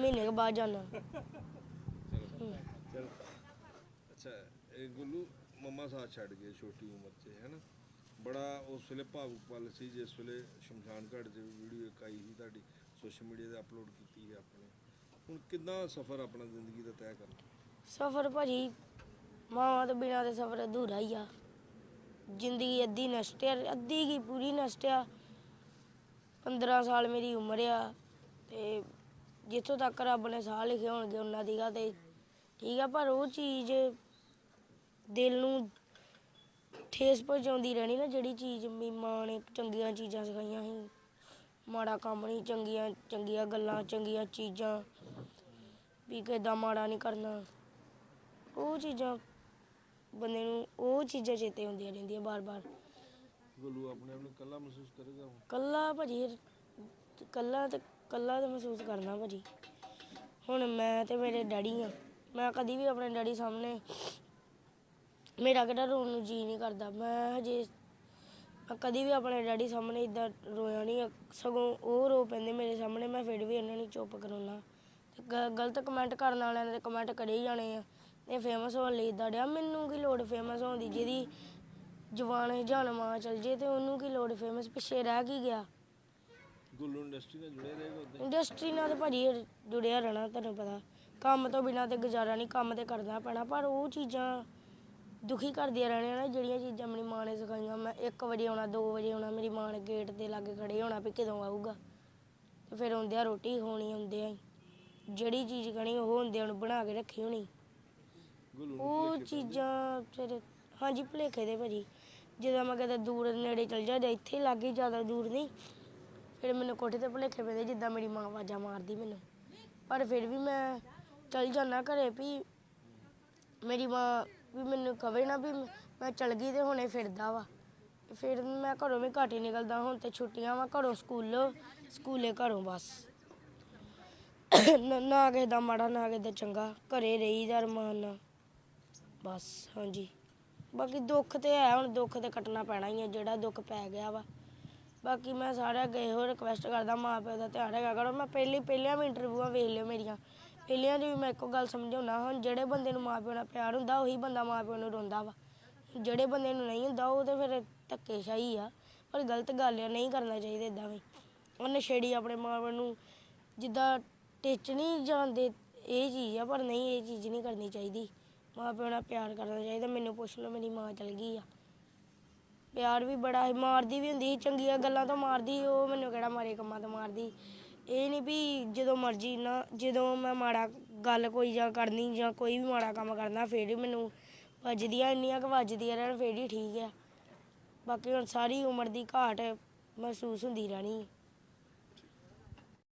ਮਹੀਨੇ ਕੁ ਬਾਅਦ ਜਾਣਾ। ਚਲ। ਅੱਛਾ ਇਹ ਗੁੱਲੂ ਮੰਮਾ ਸਾਥ ਛੱਡ ਗਏ ਛੋਟੀ ਉਮਰ 'ਚ ਹੈ ਨਾ? ਬੜਾ ਉਸ ਵੇਲੇ ਭਾਵੁਕ ਪਲ ਸੀ ਜਿਸ ਵੇਲੇ ਸ਼ਮਸ਼ਾਨ ਘਾਟ 'ਚ ਵੀਡੀਓ ਇੱਕ ਆਈ ਸੀ ਤੁਹਾਡੀ ਸੋਸ਼ਲ ਮੀਡੀਆ ਤੇ ਅਪਲੋਡ ਕੀਤੀ ਹੈ ਆਪਣੇ। ਹੁਣ ਕਿੰਨਾ ਸਫ਼ਰ ਆਪਣਾ ਜ਼ਿੰਦਗੀ ਦਾ ਤੈਅ ਕਰਨਾ? ਸਫਰ ਭਾਜੀ ਮਾਵਾਂ ਤੋਂ ਬਿਨਾਂ ਤੇ ਸਫਰ ਅਧੂਰਾ ਹੀ ਆ। ਜ਼ਿੰਦਗੀ ਅੱਧੀ ਨਸ਼ਟ ਆ ਅੱਧੀ ਕੀ ਪੂਰੀ ਨਸ਼ਟ ਆ। 15 ਸਾਲ ਮੇਰੀ ਉਮਰ ਆ ਤੇ ਜਿੱਥੋਂ ਤੱਕ ਰੱਬ ਨੇ ਸਾਹ ਲਿਖੇ ਹੋਣਗੇ ਉਹਨਾਂ ਦੀ ਗਾ ਤੇ। ਠੀਕ ਆ ਪਰ ਉਹ ਚੀਜ਼ ਦਿਲ ਨੂੰ ਠੇਸ ਪਹੁੰਚਾਉਂਦੀ ਰਹਿਣੀ ਨਾ ਜਿਹੜੀ ਚੀਜ਼ ਮੇਰੀ ਮਾਂ ਨੇ ਚੰਗੀਆਂ ਚੀਜ਼ਾਂ ਸਿਖਾਈਆਂ ਸੀ। ਮਾੜਾ ਕੰਮ ਨਹੀਂ ਚੰਗੀਆਂ ਚੰਗੀਆਂ ਗੱਲਾਂ ਚੰਗੀਆਂ ਚੀਜ਼ਾਂ ਵੀ ਕਿੱਦਾਂ ਮਾੜਾ ਨਹੀਂ ਕਰਨਾ। ਉਹ ਚੀਜ਼ਾਂ ਬੰਦੇ ਨੂੰ ਉਹ ਚੀਜ਼ਾਂ ਚੇਤੇ ਹੁੰਦੀਆਂ ਰਹਿੰਦੀਆਂ ਬਾਰ-ਬਾਰ। ਗੁੱਲੂ ਆਪਣੇ ਆਪ ਨੂੰ ਇਕੱਲਾ ਮਹਿਸੂਸ ਕਰੇਗਾ ਕੱਲਾ ਭਾਜੀ ਕੱਲਾ ਤੇ ਕੱਲਾ ਤਾਂ ਮਹਿਸੂਸ ਕਰਦਾ ਭਾਜੀ। ਹੁਣ ਮੈਂ ਤੇ ਮੇਰੇ ਡੈਡੀ ਆ। ਮੈਂ ਕਦੀ ਵੀ ਆਪਣੇ ਡੈਡੀ ਸਾਹਮਣੇ ਮੇਰਾ ਕਿਹੜਾ ਰੋਣ ਨੂੰ ਜੀ ਨਹੀਂ ਕਰਦਾ। ਮੈਂ ਹਜੇ ਮੈਂ ਕਦੀ ਵੀ ਆਪਣੇ ਡੈਡੀ ਸਾਹਮਣੇ ਇਦਾਂ ਰੋਇਆ ਨਹੀਂ ਸਗੋਂ ਉਹ ਰੋ ਪੈਂਦੇ ਮੇਰੇ ਸਾਹਮਣੇ। ਮੈਂ ਫਿਰ ਵੀ ਇਹਨਾਂ ਨੂੰ ਚੁੱਪ ਕਰਾਉਣਾ ਤੇ ਗ- ਗਲਤ ਕਮੈਂਟ ਕਰਨ ਵਾਲਿਆਂ ਨੇ ਕਮੈਂਟ ਕਰੇ ਹੀ ਜਾਣੇ ਆ। ਇਹ ਫੇਮਸ ਹੋਣ ਲਈ ਇਦਾਂ ਡਿਆ। ਮੈਨੂੰ ਕੀ ਲੋੜ ਫੇਮਸ ਹੋਣ ਦੀ? ਜਿਹਦੀ ਜਵਾਨ ਜਾਨ ਮਾਂ ਚਲ ਜੇ ਤੇ ਉਹਨੂੰ ਕੀ ਲੋੜ ਫੇਮਸ ਪਿੱਛੇ ਰਹਿ ਕੀ ਗਿਆ? ਗੁੱਲੂ ਇੰਡਸਟਰੀ ਨਾਲ ਜੁੜੇ ਰਹੇਗਾ ਉਦਾਂ ਇੰਡਸਟਰੀ ਨਾਲ ਤਾਂ ਭਾਜੀ ਜੁੜਿਆ ਰਹਿਣਾ ਤੁਹਾਨੂੰ ਪਤਾ। ਕੰਮ ਤੋਂ ਬਿਨਾ ਤੇ ਗੁਜ਼ਾਰਾ ਨਹੀਂ ਕੰਮ ਤੇ ਕਰਨਾ ਪੈਣਾ ਪਰ ਉਹ ਚੀਜ਼ਾਂ ਦੁਖੀ ਕਰਦੀਆਂ ਰਹਿਣੀਆਂ ਨਾ ਜਿਹੜੀਆਂ ਚੀਜ਼ਾਂ ਮੇਰੀ ਮਾਂ ਨੇ ਸਿਖਾਈਆਂ। ਮੈਂ 1 ਵਜੇ ਆਉਣਾ 2 ਵਜੇ ਆਉਣਾ ਮੇਰੀ ਮਾਂ ਨੇ ਗੇਟ ਦੇ ਲਾਗੇ ਖੜੇ ਹੋਣਾ ਵੀ ਕਦੋਂ ਆਊਗਾ। ਤੇ ਫਿਰ ਆਉਂਦਿਆਂ ਰੋਟੀ ਖਾਣੀ ਹੁੰਦਿਆਂ ਹੀ ਜਿਹੜੀ ਚੀਜ਼ ਕਣੀ ਉਹ ਹੁੰਦਿਆਂ ਨੂੰ ਬਣਾ ਕੇ ਰੱਖੀ ਹੋਣੀ। ਗੁੱਲੂ ਨੂੰ ਉਹ ਭੁਲੇਖੇ ਚੀਜ਼ਾਂ ਫਿਰ ਹਾਂਜੀ ਭੁਲੇਖੇ ਦੇ ਭਾਜੀ। ਜਦੋਂ ਮੈਂ ਕਦੇ ਦੂਰ ਨੇੜੇ ਚਲ ਜਾ ਜਾਂ ਇੱਥੇ ਲੱਗੇ ਜ਼ਿਆਦਾ ਦੂਰ ਨਹੀਂ ਫਿਰ ਮੈਨੂੰ ਕੋਠੇ ਤੇ ਭੁਲੇਖੇ ਪੈਂਦੇ ਜਿੱਦਾਂ ਮੇਰੀ ਮਾਂ ਆਵਾਜ਼ਾਂ ਮਾਰਦੀ ਮੈਨੂੰ। ਪਰ ਫਿਰ ਵੀ ਮੈਂ ਚਲ ਜਾਂਦਾ ਘਰੇ ਵੀ ਮੇਰੀ ਮਾਂ ਵੀ ਮੈਨੂੰ ਕਵੇ ਨਾ ਵੀ ਮੈਂ ਚਲ ਗਈ ਤੇ ਹੁਣੇ ਫਿਰਦਾ ਵਾ। ਫਿਰ ਮੈਂ ਘਰੋਂ ਵੀ ਘੱਟ ਹੀ ਨਿਕਲਦਾ, ਹੁਣ ਤੇ ਛੁੱਟੀਆਂ ਵਾ ਘਰੋਂ ਸਕੂਲੋਂ, ਸਕੂਲੇ ਘਰੋਂ ਬਸ। ਨਾ- ਨਾ ਕਿਸੇ ਦਾ ਮਾੜਾ, ਨਾ ਕਿਸੇ ਦਾ ਚੰਗਾ, ਘਰੇ ਰਹੀਦਾ ਅਰਮਾਨ ਨਾਲ। ਬਸ, ਹਾਂਜੀ। ਬਾਕੀ ਦੁੱਖ ਤੇ ਹੈ, ਹੁਣ ਦੁੱਖ ਤੇ ਕੱਟਣਾ ਪੈਣਾ ਹੀ ਹੈ ਜਿਹੜਾ ਦੁੱਖ ਪੈ ਗਿਆ ਵਾ। ਬਾਕੀ ਮੈਂ ਸਾਰਿਆਂ ਗਏ ਹੋ ਰਿਕਵੈਸਟ ਕਰਦਾ, ਮਾਂ ਪਿਓ ਦਾ ਧਿਆਨ ਰੱਖਿਆ ਕਰੋ। ਮੈਂ ਪਹਿਲੀ ਪਹਿਲੀਆਂ ਵੀ ਇੰਟਰਵਿਊਆਂ ਵੇਖ ਲਿਓ ਮੇਰੀਆਂ। ਪਹਿਲੀਆਂ 'ਚ ਵੀ ਮੈਂ ਇੱਕੋ ਗੱਲ ਸਮਝਾਉਣਾ ਹੁਣ ਜਿਹੜੇ ਬੰਦੇ ਨੂੰ ਮਾਂ ਪਿਓ ਨਾਲ ਪਿਆਰ ਹੁੰਦਾ, ਉਹੀ ਬੰਦਾ ਮਾਂ ਪਿਓ ਨੂੰ ਰੋਂਦਾ ਵਾ। ਜਿਹੜੇ ਬੰਦੇ ਨੂੰ ਨਹੀਂ ਹੁੰਦਾ, ਉਹ ਤੇ ਫਿਰ ਧੱਕੇਸ਼ਾਹੀ ਆ। ਪਰ ਗਲਤ ਗੱਲ ਆ, ਨਹੀਂ ਕਰਨਾ ਚਾਹੀਦਾ ਇਦਾਂ ਵੀ। ਉਹ ਨਸ਼ੇੜੀ ਆਪਣੇ ਮਾਂ ਪਿਓ ਨੂੰ ਜਿੱਦਾਂ ਟਿੱਚ ਨਹੀਂ ਜਾਂਦੇ, ਇਹ ਚੀਜ਼ ਆ, ਪਰ ਨਹੀਂ, ਇਹ ਚੀਜ਼ ਨਹੀਂ ਕਰਨੀ ਚਾਹੀਦੀ। ਮਾਂ ਪਿਓ ਨਾਲ ਪਿਆਰ ਕਰਨਾ ਚਾਹੀਦਾ, ਮੈਨੂੰ ਪੁੱਛ ਲਓ, ਮੇਰੀ ਮਾਂ ਚਲ ਗਈ ਆ। ਪਿਆਰ ਵੀ ਬੜਾ ਸੀ ਮਾਰਦੀ ਵੀ ਹੁੰਦੀ ਸੀ ਚੰਗੀਆਂ ਗੱਲਾਂ ਤੋਂ ਮਾਰਦੀ ਸੀ, ਉਹ ਮੈਨੂੰ ਕਿਹੜਾ ਮਾਰੇ ਕੰਮਾਂ ਤੋਂ ਮਾਰਦੀ ਇਹ ਨਹੀਂ ਵੀ ਜਦੋਂ ਮਰਜ਼ੀ ਨਾ ਜਦੋਂ ਮੈਂ ਮਾੜਾ ਗੱਲ ਕੋਈ ਜਾਂ ਕਰਨੀ ਜਾਂ ਕੋਈ ਵੀ ਮਾੜਾ ਕੰਮ ਕਰਨਾ ਫੇਰ ਹੀ ਮੈਨੂੰ ਵੱਜਦੀਆਂ ਇੰਨੀਆਂ ਕੁ ਵੱਜਦੀਆਂ ਰਹਿਣ ਫੇਰ ਹੀ ਠੀਕ ਆ। ਬਾਕੀ ਹੁਣ ਸਾਰੀ ਉਮਰ ਦੀ ਘਾਟ ਮਹਿਸੂਸ ਹੁੰਦੀ ਰਹਿਣੀ ਹੈ